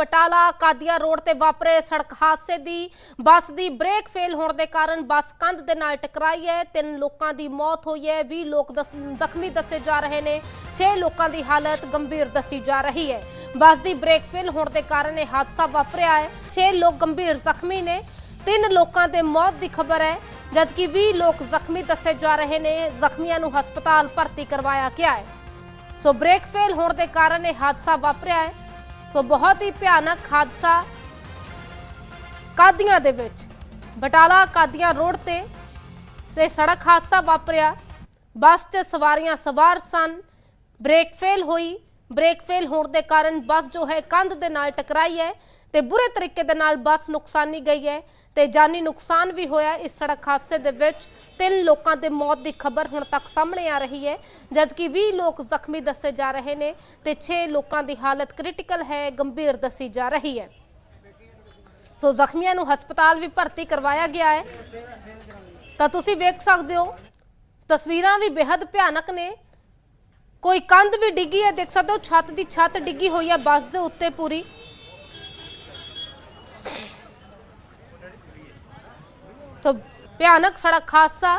ਬਟਾਲਾ ਕਾਦੀਆ road ਤੇ ਵਾਪਰੇ ਸੜਕ ਹਾਦਸੇ ਦੀ, ਬੱਸ ਦੀ ਬ੍ਰੇਕ ਫੇਲ ਹੋਣ ਦੇ ਕਾਰਨ ਬੱਸ ਕੰਧ ਦੇ ਨਾਲ ਟਕਰਾਈ ਹੈ। ਤਿੰਨ ਲੋਕਾਂ ਦੀ ਮੌਤ ਹੋਈ ਹੈ। 20 ਲੋਕ ਜ਼ਖਮੀ ਦੱਸੇ ਜਾ ਰਹੇ ਨੇ। 6 ਲੋਕਾਂ ਦੀ ਹਾਲਤ ਗੰਭੀਰ ਦੱਸੀ ਜਾ ਰਹੀ ਹੈ। ਬੱਸ ਦੀ ਬ੍ਰੇਕ ਫੇਲ ਹੋਣ ਦੇ ਕਾਰਨ ਇਹ ਹਾਦਸਾ ਵਾਪਰਿਆ ਹੈ। 6 ਲੋਕ ਗੰਭੀਰ ਜ਼ਖਮੀ ਨੇ। ਤਿੰਨ ਲੋਕਾਂ ਦੇ ਮੌਤ ਦੀ ਖਬਰ ਹੈ, ਜਦਕਿ 20 ਲੋਕ ਜ਼ਖਮੀ ਦੱਸੇ ਜਾ ਰਹੇ ਨੇ। ਜ਼ਖਮੀਆਂ ਨੂੰ ਹਸਪਤਾਲ ਭਰਤੀ ਕਰਵਾਇਆ ਗਿਆ ਹੈ। ਸੋ ਬ੍ਰੇਕ ਫੇਲ ਹੋਣ ਦੇ ਕਾਰਨ ਇਹ ਹਾਦਸਾ ਵਾਪਰਿਆ ਹੈ। ਸੋ ਬਹੁਤ ਹੀ ਭਿਆਨਕ ਹਾਦਸਾ ਕਾਦੀਆਂ ਦੇ ਵਿੱਚ। ਬਟਾਲਾ ਕਾਦੀਆਂ ਰੋਡ ਤੇ ਸੇ ਸੜਕ ਹਾਦਸਾ ਵਾਪਰਿਆ। ਬੱਸ 'ਚ ਸਵਾਰੀਆਂ ਸਵਾਰ ਸਨ। ਬ੍ਰੇਕ ਫੇਲ ਹੋਈ। ਬ੍ਰੇਕ ਫੇਲ ਹੋਣ ਦੇ ਕਾਰਨ ਬੱਸ ਜੋ ਹੈ ਕੰਧ ਦੇ ਨਾਲ ਟਕਰਾਈ ਹੈ। ਤੇ ਬੁਰੇ ਤਰੀਕੇ ਦੇ ਨਾਲ ਬੱਸ ਨੁਕਸਾਨੀ ਗਈ ਹੈ ਤੇ ਜਾਨੀ ਨੁਕਸਾਨ ਵੀ ਹੋਇਆ ਇਸ ਸੜਕ ਹਾਦਸੇ ਦੇ ਵਿੱਚ। ਤਿੰਨ ਲੋਕਾਂ ਦੇ ਮੌਤ ਦੀ ਖਬਰ ਹੁਣ ਤੱਕ ਸਾਹਮਣੇ ਆ ਰਹੀ ਹੈ, ਜਦਕਿ 20 ਲੋਕ ਜ਼ਖਮੀ ਦੱਸੇ ਜਾ ਰਹੇ ਨੇ ਤੇ 6 ਲੋਕਾਂ ਦੀ ਹਾਲਤ ਕ੍ਰਿਟੀਕਲ ਹੈ, ਗੰਭੀਰ ਦੱਸੀ ਜਾ ਰਹੀ ਹੈ। ਸੋ ਜ਼ਖਮੀਆਂ ਨੂੰ ਹਸਪਤਾਲ ਵੀ ਭਰਤੀ ਕਰਵਾਇਆ ਗਿਆ ਹੈ। ਤਾਂ ਤੁਸੀਂ ਵੇਖ ਸਕਦੇ ਹੋ, ਤਸਵੀਰਾਂ ਵੀ ਬੇहद ਭਿਆਨਕ ਨੇ। ਕੋਈ ਕੰਧ ਵੀ ਡਿੱਗੀ ਹੈ, ਦੇਖ ਸਕਦੇ ਹੋ, ਛੱਤ ਦੀ ਛੱਤ ਡਿੱਗੀ ਹੋਈ ਹੈ ਬੱਸ ਦੇ ਉੱਤੇ ਪੂਰੀ। ਤਾਂ ਭਿਆਨਕ ਸੜਕ ਹਾਦਸਾ,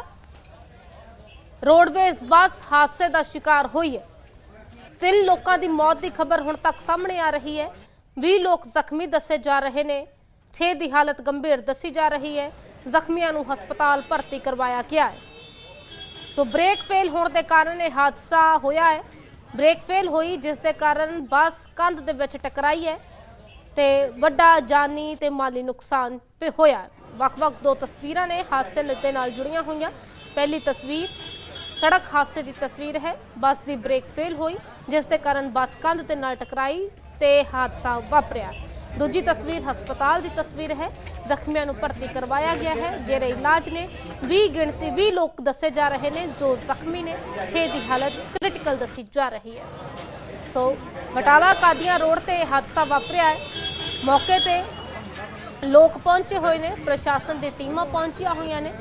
ਰੋਡਵੇਜ਼ ਬੱਸ ਹਾਦਸੇ ਦਾ ਸ਼ਿਕਾਰ ਹੋਈ ਹੈ। ਤਿੰਨ ਲੋਕਾਂ ਦੀ ਮੌਤ ਦੀ ਖਬਰ ਹੁਣ ਤੱਕ ਸਾਹਮਣੇ ਆ ਰਹੀ ਹੈ। 20 ਲੋਕ ਜ਼ਖਮੀ ਦੱਸੇ ਜਾ ਰਹੇ ਨੇ 6 ਦੀ ਹਾਲਤ ਗੰਭੀਰ ਦੱਸੀ ਜਾ ਰਹੀ ਹੈ। ਜ਼ਖਮੀਆਂ ਨੂੰ ਹਸਪਤਾਲ ਭਰਤੀ ਕਰਵਾਇਆ ਗਿਆ ਹੈ। ਸੋ ਬ੍ਰੇਕ ਫੇਲ ਹੋਣ ਦੇ ਕਾਰਨ ਇਹ ਹਾਦਸਾ ਹੋਇਆ ਹੈ। ਬ੍ਰੇਕ ਫੇਲ ਹੋਈ, ਜਿਸ ਦੇ ਕਾਰਨ ਬੱਸ ਕੰਧ ਦੇ ਵਿੱਚ ਟਕਰਾਈ ਹੈ। ਤੇ ਵੱਡਾ ਜਾਨੀ ਤੇ ਮਾਲੀ ਨੁਕਸਾਨ ਪੇ ਹੋਇਆ ਵੱਖ-ਵੱਖ ਦੋ ਤਸਵੀਰਾਂ ਨੇ ਹਾਦਸੇ ਦੇ ਨਾਲ ਜੁੜੀਆਂ ਹੋਈਆਂ। ਪਹਿਲੀ ਤਸਵੀਰ ਸੜਕ ਹਾਦਸੇ ਦੀ ਤਸਵੀਰ ਹੈ। ਬੱਸ ਦੀ ਬ੍ਰੇਕ ਫੇਲ ਹੋਈ, ਜਿਸ ਦੇ ਕਾਰਨ ਬੱਸ ਕੰਧ ਦੇ ਨਾਲ ਟਕਰਾਈ ਤੇ ਹਾਦਸਾ ਵਾਪਰਿਆ। ਦੂਜੀ ਤਸਵੀਰ ਹਸਪਤਾਲ ਦੀ ਤਸਵੀਰ ਹੈ। ਜ਼ਖਮੀਆਂ ਨੂੰ ਭਰਤੀ ਕਰਵਾਇਆ ਗਿਆ ਹੈ, ਜਿਹੜੇ ਇਲਾਜ ਨੇ 20 ਗਿਣਤੀ 20 ਲੋਕ ਦੱਸੇ ਜਾ ਰਹੇ ਨੇ, ਜੋ ਜ਼ਖਮੀ ਨੇ। 6 ਦੀ ਹਾਲਤ ਕ੍ਰਿਟੀਕਲ ਦੱਸੀ ਜਾ ਰਹੀ ਹੈ। ਸੋ ਬਟਾਲਾ ਕਾਦੀਆਂ ਰੋਡ ਤੇ ਹਾਦਸਾ ਵਾਪਰਿਆ ਹੈ। ਮੌਕੇ ਤੇ ਲੋਕ ਪਹੁੰਚੇ ਹੋਏ ਨੇ, ਪ੍ਰਸ਼ਾਸਨ ਦੀ ਟੀਮਾਂ ਪਹੁੰਚੀਆਂ ਹੋਈਆਂ ਨੇ।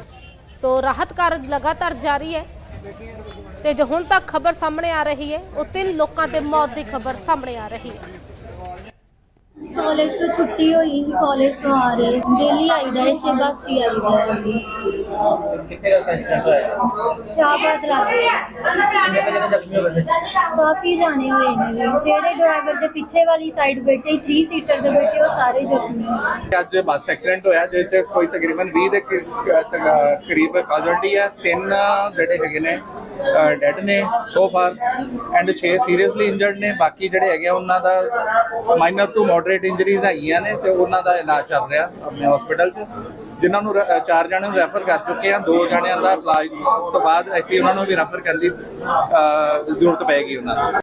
ਸੋ ਰਾਹਤ ਕਾਰਜ ਲਗਾਤਾਰ ਜਾਰੀ ਹੈ। ਤੇ ਜੋ ਹੁਣ ਤੱਕ ਖਬਰ ਸਾਹਮਣੇ ਆ ਰਹੀ ਹੈ, ਉਹ ਤਿੰਨ ਲੋਕਾਂ ਤੇ ਮੌਤ ਦੀ ਖਬਰ ਸਾਹਮਣੇ ਆ ਰਹੀ ਹੈ। ਕਾਲਜ ਤੋਂ ਛੁੱਟੀ ਹੋਈ ਸੀ, ਕਾਲਜ ਤੋਂ ਆ ਰਹੇ ਦਿੱਲੀ ਆਈਦਾ ਇਸੇ ਬੱਸ ਹੀ ਆਈਦਾ ਹੈ। ਅਭੀ ਕਿੱਥੇ ਦਾ ਐਕਸੀਡੈਂਟ ਹੋਇਆ ਸ਼ਾਹਬਾਦ ਲੱਗੇ। ਕਿੰਨੇ ਕਿੰਨੇ ਜ਼ਖਮੀ ਹੋ ਗਏ ਕਾਫੀ ਜਾਣੇ ਹੋਏ ਨੇ ਜੀ ਜਿਹੜੇ ਡਰਾਈਵਰ ਦੇ ਪਿੱਛੇ ਵਾਲੀ ਸਾਈਡ ਬੈਠੇ 3 ਸੀਟਰ ਦੇ ਬੈਠੇ ਉਹ ਸਾਰੇ ਜ਼ਖਮੀ ਹੋਏ ਅੱਜ ਬੱਸ ਐਕਸੀਡੈਂਟ ਹੋਇਆ ਜਿਹਦੇ ਚ ਕੋਈ ਤਕਰੀਬਨ 20 ਦੇ ਕ- ਕ- ਤਕ- ਕਰੀਬ ਕਾਜ਼ੁਅਲਟੀ ਹੈ। ਤਿੰਨ ਜਿਹੜੇ ਹੈਗੇ ਨੇ ਡੈਡ ਨੇ so far and 6 seriously injured ਨੇ। ਬਾਕੀ ਜਿਹੜੇ ਹੈਗੇ ਆ, ਉਹਨਾਂ ਦਾ ਮਾਈਨਰ ਟੂ ਮੋਡਰੇਟ ਇੰਜਰੀਜ਼ ਹੈਗੀਆਂ ਨੇ ਤੇ ਉਹਨਾਂ ਦਾ ਇਲਾਜ ਚੱਲ ਰਿਹਾ ਆਪਣੇ ਹਸਪੀਟਲ 'ਚ। ਜਿਨ੍ਹਾਂ ਨੂੰ ਰ- ਚਾਰ ਜਣਿਆਂ ਨੂੰ ਰੈਫਰ ਕਰ ਚੁੱਕੇ ਆ ਦੋ ਜਣਿਆਂ ਦਾ ਇਲਾਜ ਤੋਂ ਬਾਅਦ ਅਸੀਂ ਉਹਨਾਂ ਨੂੰ ਵੀ ਰੈਫਰ ਕਰਨ ਦੀ ਅ, ਜ਼ਰੂਰਤ ਪਏਗੀ ਉਹਨਾਂ ਨੂੰ।